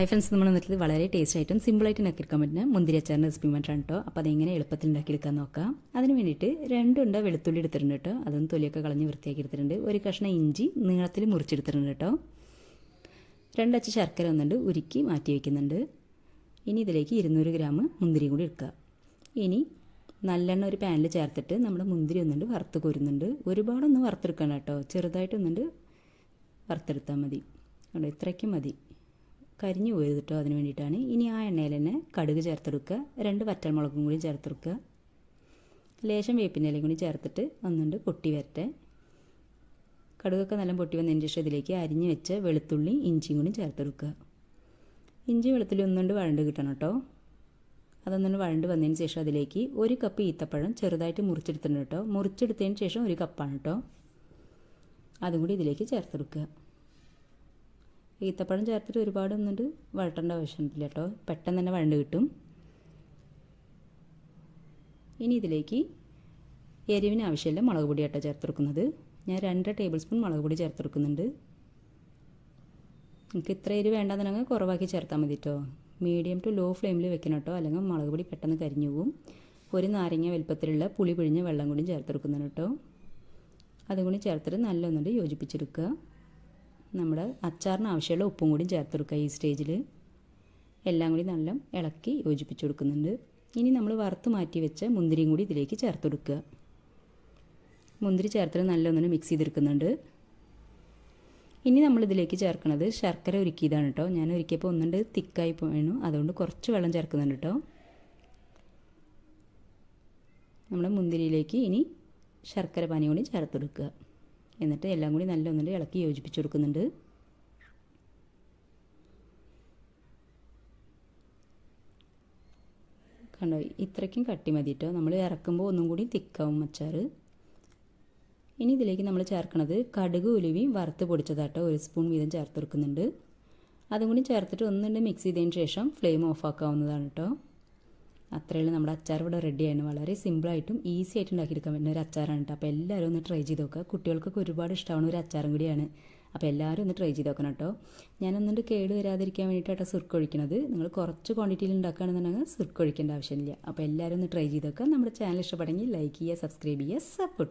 Hi friends നമ്മൾ വന്നിട്ട് വളരെ ടേസ്റ്റ് ആയിട്ടും സിമ്പിളായിട്ട് ഉണ്ടാക്കിയെടുക്കാൻ പറ്റുന്ന മുന്തിരി അച്ചാറിന്റെ റെസിപ്പി മാറ്റാണ് കേട്ടോ അപ്പോൾ അതെങ്ങനെ എളുപ്പത്തിൽ ഉണ്ടാക്കിയെടുക്കാൻ നോക്കാം. അതിന് വേണ്ടിയിട്ട് രണ്ടുണ്ട വെളുത്തുള്ളി എടുത്തിട്ടുണ്ട് കേട്ടോ അതൊന്ന് തൊലിയൊക്കെ കളഞ്ഞ് വൃത്തിയാക്കി എടുത്തിട്ടുണ്ട്. ഒരു കഷ്ണം ഇഞ്ചി നീളത്തിൽ മുറിച്ചെടുത്തിട്ടുണ്ട് കേട്ടോ രണ്ടച്ച് ശർക്കര ഒന്നുണ്ട് ഉരുക്കി മാറ്റി വയ്ക്കുന്നുണ്ട് ഇനി ഇതിലേക്ക് ഇരുന്നൂറ് ഗ്രാം മുന്തിരി കൂടി എടുക്കുക. ഇനി നല്ലെണ്ണ ഒരു പാനിൽ ചേർത്തിട്ട് നമ്മൾ മുന്തിരി ഒന്നുണ്ട് വറുത്ത് കോരുന്നുണ്ട്. ഒരുപാടൊന്നും വറുത്തെടുക്കണം കേട്ടോ ചെറുതായിട്ടൊന്നുണ്ട് വറുത്തെടുത്താൽ മതി. അവിടെ ഇത്രയ്ക്കും മതി. കരിഞ്ഞു പോയത് കേട്ടോ അതിന് വേണ്ടിയിട്ടാണ്. ഇനി ആ എണ്ണയിൽ തന്നെ കടുക് ചേർത്തെടുക്കുക. രണ്ട് വറ്റൽമുളകും കൂടി ചേർത്തെടുക്കുക. ലേശം വേപ്പിന്റെ ഇലയും കൂടി ചേർത്തിട്ട് ഒന്നുണ്ട് പൊട്ടി വരട്ടെ. കടുകൊക്കെ നല്ല പൊട്ടി വന്നതിന് ശേഷം ഇതിലേക്ക് അരിഞ്ഞു വെച്ച വെളുത്തുള്ളി ഇഞ്ചിയും കൂടി ചേർത്തെടുക്കുക. ഇഞ്ചി വെളുത്തുള്ളി ഒന്നുകൊണ്ട് വഴണ്ട് കിട്ടണം കേട്ടോ. അതൊന്നുകൊണ്ട് വഴണ്ട് വന്നതിന് ശേഷം അതിലേക്ക് ഒരു കപ്പ് ഈത്തപ്പഴം ചെറുതായിട്ട് മുറിച്ചെടുത്തിട്ടുണ്ട് കേട്ടോ. മുറിച്ചെടുത്തതിന് ശേഷം ഒരു കപ്പാണ് കേട്ടോ. അതും കൂടി ഇതിലേക്ക് ചേർത്തെടുക്കുക. ഈത്തപ്പഴം ചേർത്തിട്ട് ഒരുപാട് ഒന്നുണ്ട് വഴട്ടേണ്ട ആവശ്യമില്ല കേട്ടോ. പെട്ടെന്ന് തന്നെ വഴണ്ട് കിട്ടും. ഇനി ഇതിലേക്ക് എരിവിന് ആവശ്യമില്ല മുളക് പൊടി ആട്ടോ ചേർത്തെടുക്കുന്നത് ഞാൻ രണ്ട് ടേബിൾ സ്പൂൺ മുളക് പൊടി ചേർത്തെടുക്കുന്നുണ്ട് നിങ്ങൾക്ക് ഇത്ര എരിവ് വേണ്ടാന്നുണ്ടെങ്കിൽ കുറവാക്കി ചേർത്താൽ മതി കേട്ടോ. മീഡിയം ടു ലോ ഫ്ലെയിമിൽ വെക്കണം കേട്ടോ. അല്ലെങ്കിൽ മുളക് പൊടി പെട്ടെന്ന് കരിഞ്ഞു പോകും. ഒരു നാരങ്ങ വലുപ്പത്തിലുള്ള പുളി പിഴിഞ്ഞ വെള്ളം കൂടി ചേർത്തെടുക്കുന്നുണ്ട് കേട്ടോ. അതും കൂടി ചേർത്തിട്ട് നല്ലൊന്നുണ്ട് യോജിപ്പിച്ചെടുക്കുക. നമ്മുടെ അച്ചാറിന് ആവശ്യമുള്ള ഉപ്പും കൂടി ചേർത്തെടുക്കുക ഈ സ്റ്റേജിൽ എല്ലാം കൂടി നല്ല ഇളക്കി യോജിപ്പിച്ച് കൊടുക്കുന്നുണ്ട്. ഇനി നമ്മൾ വറുത്ത് മാറ്റി വെച്ച മുന്തിരിയും കൂടി ഇതിലേക്ക് ചേർത്ത് കൊടുക്കുക മുന്തിരി ചേർത്തിട്ട് നല്ലൊന്നും മിക്സ് ചെയ്തെടുക്കുന്നുണ്ട്. ഇനി നമ്മൾ ഇതിലേക്ക് ചേർക്കുന്നത് ശർക്കര ഒരുക്കിയതാണ് കേട്ടോ. ഞാൻ ഒരുക്കിയപ്പോൾ ഒന്നുണ്ട് തിക്കായി പോയണു. അതുകൊണ്ട് കുറച്ച് വെള്ളം ചേർക്കുന്നുണ്ട് കേട്ടോ. നമ്മുടെ മുന്തിരിയിലേക്ക് ഇനി ശർക്കര പാനി കൂടി ചേർത്ത് കൊടുക്കുക എന്നിട്ട് എല്ലാം കൂടി നല്ല ഒന്നിട്ട് ഇളക്കി യോജിപ്പിച്ച് കൊടുക്കുന്നുണ്ട്. കണ്ടോ ഇത്രയ്ക്കും കട്ടി മതി കേട്ടോ നമ്മൾ ഇറക്കുമ്പോൾ ഒന്നും കൂടി തിക്കാവും അച്ചാറ്. ഇനി ഇതിലേക്ക് നമ്മൾ ചേർക്കണത് കടുക് ഉലുവയും വറുത്ത് പൊടിച്ചതാട്ടോ ഒരു സ്പൂൺ വീതം ചേർത്ത് കൊടുക്കുന്നുണ്ട് അതും കൂടി ചേർത്തിട്ട് ഒന്നുണ്ട് മിക്സ് ചെയ്തതിന് ശേഷം ഫ്ലെയിം ഓഫ് ആക്കാവുന്നതാണ് കേട്ടോ അത്രയുള്ള. നമ്മുടെ അച്ചാർ ഇവിടെ റെഡിയാണ് വളരെ സിമ്പിളായിട്ടും ഈസി ആയിട്ട് ഉണ്ടാക്കിയെടുക്കാൻ പറ്റുന്ന ഒരു അച്ചാറാണ് കേട്ടോ. അപ്പോൾ എല്ലാവരും ഒന്ന് ട്രൈ ചെയ്ത് നോക്കുക. കുട്ടികൾക്കൊക്കെ ഒരുപാട് ഇഷ്ടമാണ് ഒരു അച്ചാറും കൂടിയാണ്. അപ്പോൾ എല്ലാവരും ഒന്ന് ട്രൈ ചെയ്ത് നോക്കണം കേട്ടോ. ഞാനൊന്നുകൊണ്ട് കേട് വരാതിരിക്കാൻ വേണ്ടിയിട്ടാണ് ഒഴിക്കുന്നത്. നിങ്ങൾ കുറച്ച് ക്വാണ്ടിറ്റിയിൽ ഉണ്ടാക്കുകയാണെന്നുണ്ടെങ്കിൽ സുർക്ക് ഒഴിക്കേണ്ട ആവശ്യമില്ല. അപ്പോൾ എല്ലാവരും ഒന്ന് ട്രൈ ചെയ്ത് നോക്കുക. നമ്മുടെ ചാനൽ ഇഷ്ടപ്പെടുമെങ്കിൽ ലൈക്ക് ചെയ്യുക സബ്സ്ക്രൈബ് ചെയ്യുക സപ്പോർട്ട്